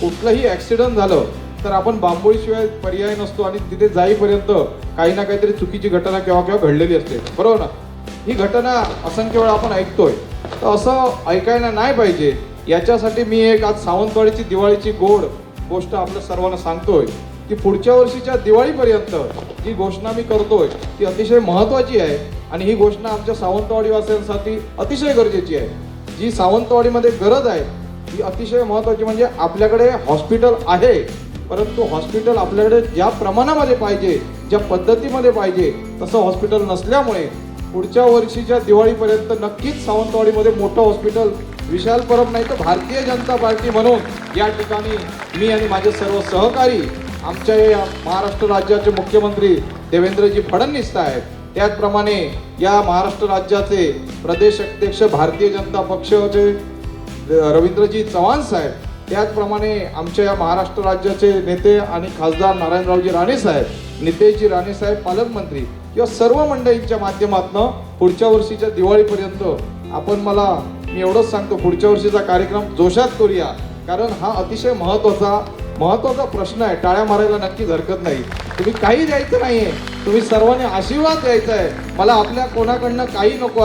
कुठलंही ॲक्सिडंट झालं तर आपण बांबोळीशिवाय पर्याय नसतो आणि तिथे जाईपर्यंत काही ना काहीतरी चुकीची घटना केव्हा केव्हा घडलेली असते. बरोबर ना? ही घटना असंख्य वेळा आपण ऐकतोय. तर असं ऐकायला नाही पाहिजे. याच्यासाठी मी एक आज सावंतवाडीची दिवाळीची गोड गोष्ट आपल्या सर्वांना सांगतोय की पुढच्या वर्षीच्या दिवाळीपर्यंत जी घोषणा मी करतोय ती अतिशय महत्त्वाची आहे आणि ही घोषणा आमच्या सावंतवाडीवासियांसाठी अतिशय गरजेची आहे. जी सावंतवाडीमध्ये गरज आहे ही अतिशय महत्त्वाची म्हणजे आपल्याकडे हॉस्पिटल आहे परंतु हॉस्पिटल आपल्याकडे ज्या प्रमाणामध्ये पाहिजे ज्या पद्धतीमध्ये पाहिजे तसं हॉस्पिटल नसल्यामुळे पुढच्या वर्षीच्या दिवाळीपर्यंत नक्कीच सावंतवाडीमध्ये मोठं हॉस्पिटल विशाल परब नाही तर भारतीय जनता पार्टी म्हणून या ठिकाणी मी आणि माझे सर्व सहकारी आमच्या या महाराष्ट्र राज्याचे मुख्यमंत्री देवेंद्रजी फडणवीस साहेब त्याचप्रमाणे या महाराष्ट्र राज्याचे प्रदेश अध्यक्ष भारतीय जनता पक्षाचे रवींद्रजी चव्हाण साहेब त्याचप्रमाणे आमच्या या महाराष्ट्र राज्याचे नेते आणि खासदार नारायणरावजी राणे साहेब नितेशजी राणे साहेब पालकमंत्री किंवा सर्व मंडळींच्या माध्यमातून पुढच्या वर्षीच्या दिवाळीपर्यंत आपण मला मी एवढंच सांगतो पुढच्या वर्षीचा कार्यक्रम जोशात करूया. कारण हा अतिशय महत्त्वाचा महत्त्वाचा प्रश्न आहे. टाळ्या मारायला नक्कीच हरकत नाही. तुम्ही काही द्यायचं नाही आहे तुम्ही सर्वांनी आशीर्वाद द्यायचा आहे. मला आपल्या कोणाकडनं काही नको आहे.